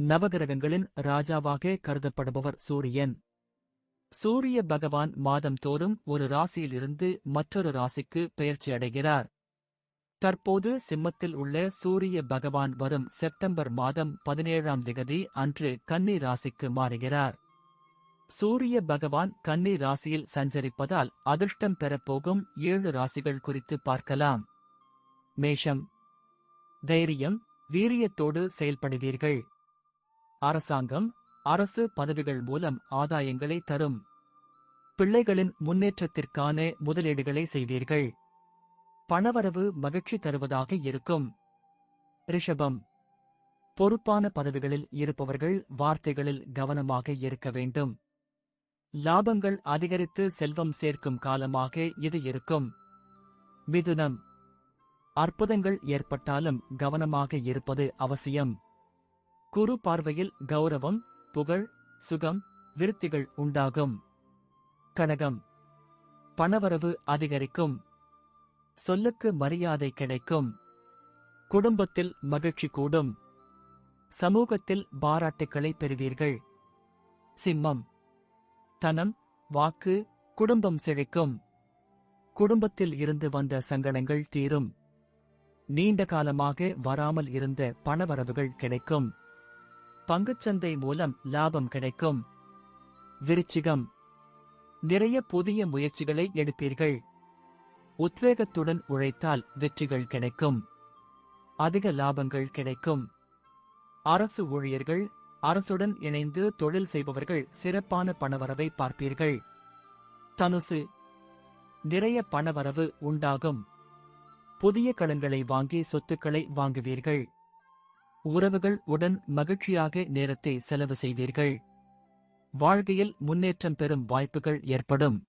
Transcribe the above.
நவகிரகங்களின் ராஜாவாக கருதப்படுபவர் சூரியன். சூரிய பகவான் மாதம்தோறும் ஒரு ராசியிலிருந்து மற்றொரு ராசிக்கு பெயர்ச்சியடைகிறார் தற்போது சிம்மத்தில் உள்ள சூரிய பகவான் வரும் செப்டம்பர் மாதம் பதினேழாம் திகதி அன்று கன்னி ராசிக்கு மாறுகிறார். சூரிய பகவான் கன்னி ராசியில் சஞ்சரிப்பதால் அதிர்ஷ்டம் பெறப்போகும் ஏழு ராசிகள் குறித்து பார்க்கலாம். மேஷம். தைரியம். வீரியத்தோடு செயல்படுவீர்கள். அரசாங்கம் அரசு பதவிகள் மூலம் ஆதாயங்களை தரும். பிள்ளைகளின் முன்னேற்றத்திற்கான முதலீடுகளை செய்வீர்கள். பணவரவு மகிழ்ச்சி தருவதாக இருக்கும். ரிஷபம். பொறுப்பான பதவிகளில் இருப்பவர்கள் வார்த்தைகளில் கவனமாக இருக்க வேண்டும். லாபங்கள் அதிகரித்து செல்வம் சேர்க்கும் காலமாக இது இருக்கும். மிதுனம். அற்புதங்கள் ஏற்பட்டாலும் கவனமாக இருப்பது அவசியம். குறு பார்வையில் கௌரவம் புகழ் சுகம் விருத்திகள் உண்டாகும். கனகம். பணவரவு அதிகரிக்கும். சொல்லுக்கு மரியாதை கிடைக்கும். குடும்பத்தில் மகிழ்ச்சி கூடும். சமூகத்தில் பாராட்டுக்களை பெறுவீர்கள். சிம்மம். தனம் வாக்கு குடும்பம் செழிக்கும். குடும்பத்தில் இருந்து வந்த சங்கடங்கள் தீரும். நீண்ட காலமாக வராமல் இருந்த பணவரவுகள் கிடைக்கும். பங்குச்சந்தை மூலம் லாபம் கிடைக்கும். விருச்சிகம். நிறைய புதிய முயற்சிகளை எடுப்பீர்கள். உத்வேகத்துடன் உழைத்தால் வெற்றிகள் கிடைக்கும். அதிக லாபங்கள் கிடைக்கும். அரசு ஊழியர்கள் அரசுடன் இணைந்து தொழில் செய்பவர்கள் சிறப்பான பணவரவை பார்ப்பீர்கள். தனுசு. நிறைய பணவரவு உண்டாகும். புதிய கடன்களை வாங்கி சொத்துக்களை வாங்குவீர்கள். உறவுகள் உடன் மகிழ்ச்சியாக நேரத்தை செலவு செய்வீர்கள். வாழ்க்கையில் முன்னேற்றம் பெறும் வாய்ப்புகள் ஏற்படும்.